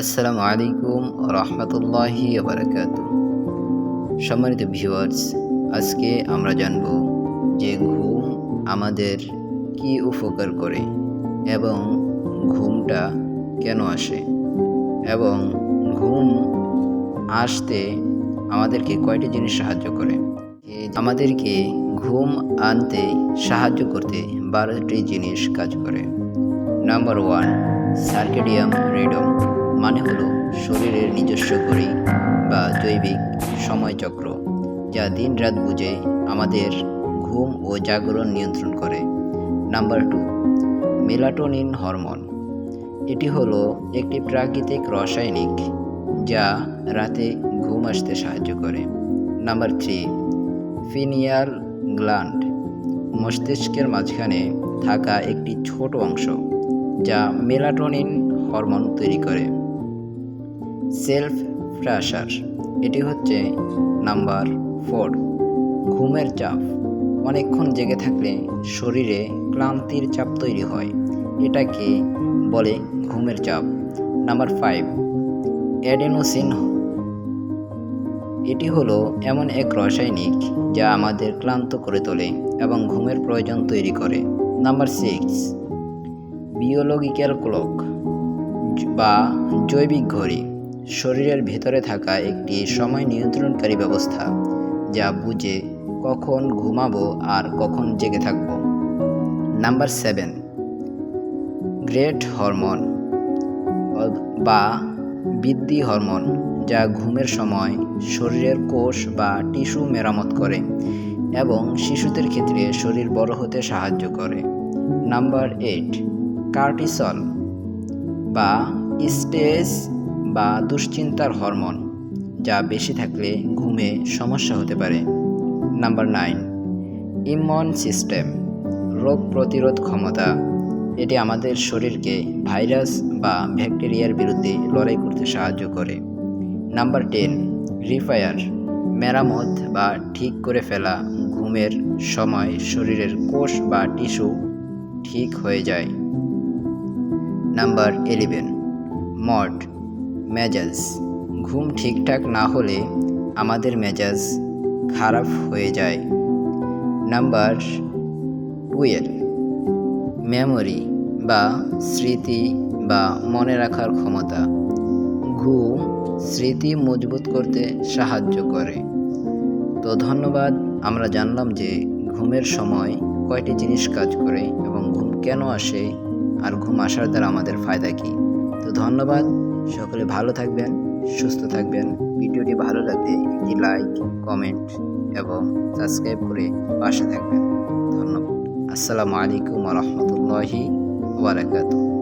আসসালামু আলাইকুম রহমতুল্লাহি বারাকাতু সম্মানিত ভিউয়ার্স আজকে আমরা জানব যে ঘুম আমাদের কি উপকার করে এবং ঘুমটা কেন আসে এবং ঘুম আসতে আমাদেরকে কয়টি জিনিস সাহায্য করে? আমাদেরকে ঘুম আনতে সাহায্য করতে বারোটি জিনিস কাজ করে। Number one, circadian rhythm. মানে হলো শরীরের নিজস্ব ঘড়ি বা জৈবিক সময়চক্র, যা দিন রাত বুঝে আমাদের ঘুম ও জাগরণ নিয়ন্ত্রণ করে। Number two, melatonin hormone. এটি হলো একটি প্রাকৃতিক রাসায়নিক, যা রাতে ঘুম আসতে সাহায্য করে। Number three, pineal gland. মস্তিষ্কের মাঝখানে থাকা একটি ছোট অংশ, যা মেলাটোনিন হরমোন তৈরি করে। সেলফ প্রেশার এটি হচ্ছে নাম্বার ফোর, ঘুমের চাপ। অনেকক্ষণ জেগে থাকলে শরীরে ক্লান্তির চাপ তৈরি হয়, এটাকে বলে ঘুমের চাপ। Number five, adenosine. এটি হলো এমন এক রাসায়নিক যা আমাদের ক্লান্ত করে তোলে এবং ঘুমের প্রয়োজন তৈরি করে। নাম্বার সিক্স, বিওলজিক্যাল ক্লক বা জৈবিক ঘড়ি। শরীরের ভেতরে থাকা একটি সময় নিয়ন্ত্রণকারী ব্যবস্থা, যা বুঝে কখন ঘুমাবো আর কখন জেগে থাকব। নাম্বার সেভেন, গ্রেট হরমোন বা বৃদ্ধি হরমোন, যা ঘুমের সময় শরীরের কোষ বা টিস্যু মেরামত করে এবং শিশুদের ক্ষেত্রে শরীর বড় হতে সাহায্য করে। নাম্বার এইট কার্টিসল বা স্টেজ বা দুশ্চিন্তার হরমোন, যা বেশি থাকলে ঘুমে সমস্যা হতে পারে। নাম্বার নাইন, ইমিউন সিস্টেম, রোগ প্রতিরোধ ক্ষমতা। এটি আমাদের শরীরকে ভাইরাস বা ব্যাকটেরিয়ার বিরুদ্ধে লড়াই করতে সাহায্য করে। নাম্বার টেন, রিফায়ার, মেরামত বা ঠিক করে ফেলা ঘুমের সময় শরীরের কোষ বা টিস্যু ঠিক হয়ে যায়। নাম্বার ইলেভেন, মড মেজাজ। ঘুম ঠিকঠাক না হলে আমাদের মেজাজ খারাপ হয়ে যায়। Number twelve. মেমোরি বা স্মৃতি বা মনে রাখার ক্ষমতা। ঘুম স্মৃতি মজবুত করতে সাহায্য করে। তো ধন্যবাদ, আমরা জানলাম যে ঘুমের সময় কয়টি জিনিস কাজ করে এবং ঘুম কেন আসে আর ঘুম আসার দ্বারা আমাদের ফায়দা কী। তো ধন্যবাদ সকলে ভালো থাকবেন, সুস্থ থাকবেন। ভিডিওটি ভালো লাগলে একটি লাইক কমেন্ট এবং সাবস্ক্রাইব করে পাশে থাকবেন। ধন্যবাদ। আসসালামু আলাইকুম রহমতুল্লাহি ওবরাকাতুহ